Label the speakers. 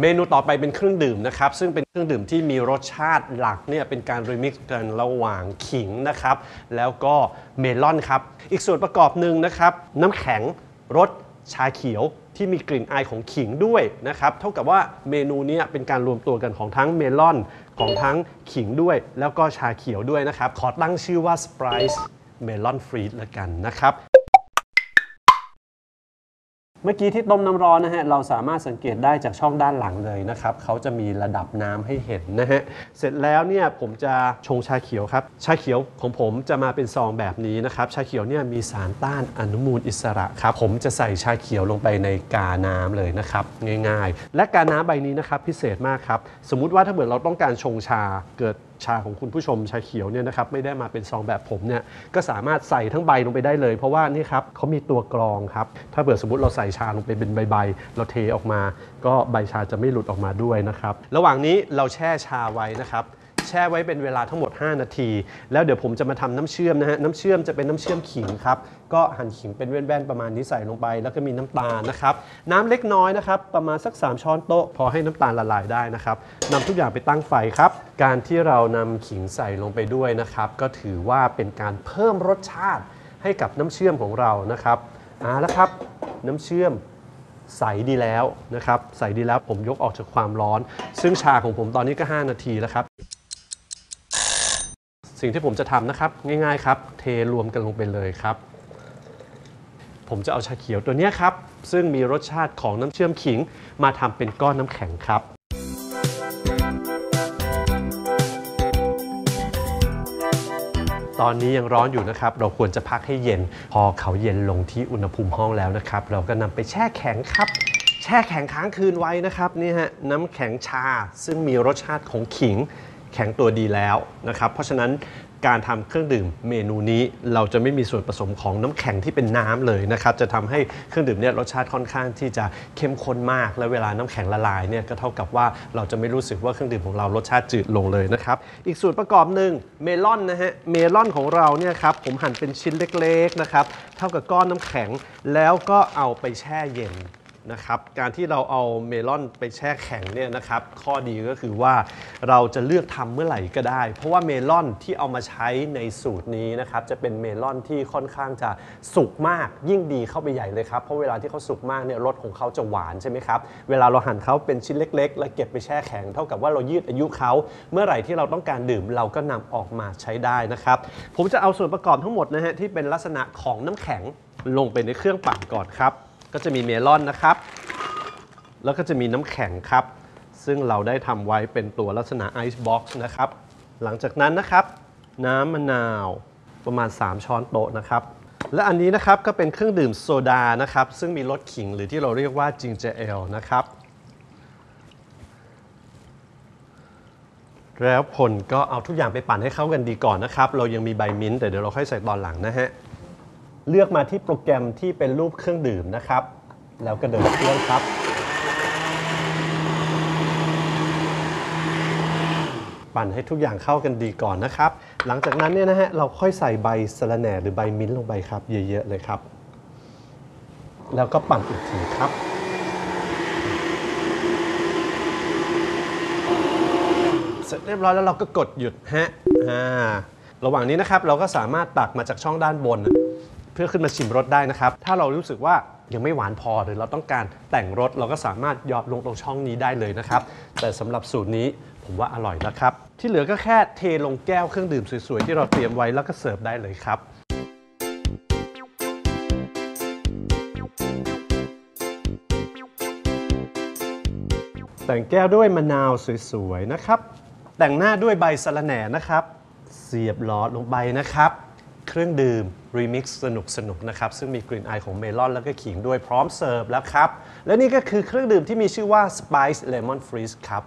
Speaker 1: เมนูต่อไปเป็นเครื่องดื่มนะครับ ซึ่งเป็นเครื่องดื่มที่มีรสชาติหลักเนี่ยเป็นการรีมิกซ์กันระหว่างขิงนะครับ แล้วก็เมลอนครับ อีกส่วนประกอบหนึ่งนะครับ น้ำแข็งรสชาเขียวที่มีกลิ่นอายของขิงด้วยนะครับ เท่ากับว่าเมนูนี้เป็นการรวมตัวกันของทั้งเมลอนของทั้งขิงด้วย แล้วก็ชาเขียวด้วยนะครับ ขอตั้งชื่อว่า Sprite Melon Freeze ละกันนะครับ เมื่อกี้ที่ต้มน้ำร้อนนะฮะเราสามารถสังเกตได้จากช่องด้านหลังเลยนะครับเขาจะมีระดับน้ำให้เห็นนะฮะเสร็จแล้วเนี่ยผมจะชงชาเขียวครับชาเขียวของผมจะมาเป็นซองแบบนี้นะครับชาเขียวเนี่ยมีสารต้านอนุมูลอิสระครับผมจะใส่ชาเขียวลงไปในกาน้ำเลยนะครับง่าย ๆ และกาน้ำใบนี้นะครับพิเศษมากครับสมมุติว่าถ้าเกิดเราต้องการชงชาเกิดชาของคุณผู้ชมชาเขียวเนี่ยนะครับไม่ได้มาเป็นซองแบบผมเนี่ยก็สามารถใส่ทั้งใบลงไปได้เลย เพราะว่านี่ครับเขามีตัวกรองครับ ถ้าเกิดสมมติเราใส่ชาลงไปเป็นใบๆเราเทออกมา ก็ใบชาจะไม่หลุดออกมาด้วยนะครับ ระหว่างนี้เราแช่ชาไว้นะครับ แช่ไว้เป็นเวลาทั้งหมด 5 นาที แล้วเดี๋ยวผมจะมาทำน้ำเชื่อมนะฮะน้ำเชื่อมจะเป็นน้ำเชื่อมขิงครับก็หั่นขิงเป็นแว่นๆประมาณนี้ใส่ลงไป แล้วก็มีน้ำตาลนะครับน้ำเล็กน้อยนะครับประมาณสัก 3 ช้อนโต๊ะพอให้น้ำตาลละลายได้นะครับนำทุกอย่างไปตั้งไฟครับ การที่เรานำขิงใส่ลงไปด้วยนะครับก็ถือว่าเป็นการเพิ่มรสชาติให้กับน้ำเชื่อมของเรานะครับเอาละครับน้ำเชื่อมใสดีแล้วนะครับ ใสดีแล้วผมยกออกจากความร้อน ซึ่งชาของผมตอนนี้ก็ 5 นาทีแล้วครับ สิ่งที่ผมจะทำนะครับ ง่ายๆครับ เทรวมกันลงไปเลยครับ ผมจะเอาชาเขียวตัวนี้ครับ ซึ่งมีรสชาติของน้ำเชื่อมขิง มาทำเป็นก้อนน้ำแข็งครับตอนนี้ยังร้อนอยู่นะครับ เราควรจะพักให้เย็น พอเขาเย็นลงที่อุณหภูมิห้องแล้วนะครับ เราก็นำไปแช่แข็งครับ แช่แข็งค้างคืนไว้นะครับนี่ฮะน้ำแข็งชาซึ่งมีรสชาติของขิง แข็งตัวดีแล้วนะครับ เพราะฉะนั้นการทำเครื่องดื่มเมนูนี้เราจะไม่มีส่วนผสมของน้ำแข็งที่เป็นน้ำเลยนะครับ จะทำให้เครื่องดื่มเนี่ยรสชาติค่อนข้างที่จะเข้มข้นมาก และเวลาน้ำแข็งละลายเนี่ยก็เท่ากับว่าเราจะไม่รู้สึกว่าเครื่องดื่มของเรารสชาติจืดลงเลยนะครับ อีกส่วนประกอบหนึ่งเมลอนนะฮะเมลอนของเราเนี่ยครับผมหั่นเป็นชิ้นเล็กๆนะครับเท่ากับก้อนน้ำแข็งแล้วก็เอาไปแช่เย็น นะครับการที่เราเอาเมลอนไปแช่แข็งเนี่ยนะครับข้อดีก็คือว่าเราจะเลือกทำเมื่อไหร่ก็ได้ เพราะว่าเมลอนที่เอามาใช้ในสูตรนี้นะครับจะเป็นเมลอนที่ค่อนข้างจะสุกมากยิ่งดีเข้าไปใหญ่เลยครับเพราะเวลาที่เขาสุกมากเนี่ยรสของเขาจะหวานใช่ไหมครับเวลาเราหั่นเขาเป็นชิ้นเล็ก ๆ แล้วเก็บไปแช่แข็ง เท่ากับว่าเรายืดอายุเขาเมื่อไหร่ที่เราต้องการดื่มเราก็นำออกมาใช้ได้นะครับผมจะเอาส่วนประกอบทั้งหมดนะฮะที่เป็นลักษณะของน้ำแข็งลงไปในเครื่องปั่นก่อนครับ ก็จะมีเมลอนนะครับ แล้วก็จะมีน้ำแข็งครับ ซึ่งเราได้ทำไว้เป็นตัวลักษณะไอซ์บ็อกซ์นะครับ หลังจากนั้นนะครับ น้ำมะนาวประมาณ 3 ช้อนโต๊ะนะครับ และอันนี้นะครับก็เป็นเครื่องดื่มโซดานะครับ ซึ่งมีรสขิงหรือที่เราเรียกว่าจิงเจอร์เอลนะครับ แล้วผลก็เอาทุกอย่างไปปั่นให้เข้ากันดีก่อนนะครับ เรายังมีใบมิ้นท์แต่เดี๋ยวเราค่อยใส่ตอนหลังนะฮะ เลือกมาที่โปรแกรมที่เป็นรูปเครื่องดื่มนะครับ แล้วก็เดินเครื่องครับ ปั่นให้ทุกอย่างเข้ากันดีก่อนนะครับ หลังจากนั้นเนี่ยนะฮะเราค่อยใส่ใบสะระแหน่หรือใบมิ้นท์ลงไปครับ เยอะๆเลยครับ แล้วก็ปั่นอีกทีครับเสร็จเรียบร้อยแล้วเราก็กดหยุดฮะอ่าระหว่างนี้นะครับเราก็สามารถตักมาจากช่องด้านบน เพื่อขึ้นมาชิมรสได้นะครับ ถ้าเรารู้สึกว่ายังไม่หวานพอหรือเราต้องการแต่งรสเราก็สามารถหยอดลงตรงช่องนี้ได้เลยนะครับ แต่สำหรับสูตรนี้ผมว่าอร่อยแล้วครับ ที่เหลือก็แค่เทลงแก้วเครื่องดื่มสวยๆ ที่เราเตรียมไว้แล้วก็เสิร์ฟได้เลยครับแต่งแก้วด้วยมะนาวสวยๆนะครับ แต่งหน้าด้วยใบสะระแหน่นะครับ เสียบหลอดลงไปนะครับ เครื่องดื่มรีมิกซ์สนุกๆนะครับ ซึ่งมีกลิ่นอายของเมลอนแล้วก็ขิงด้วยพร้อมเสิร์ฟแล้วครับ และนี่ก็คือเครื่องดื่มที่มีชื่อว่า Spice Lemon Freeze ครับ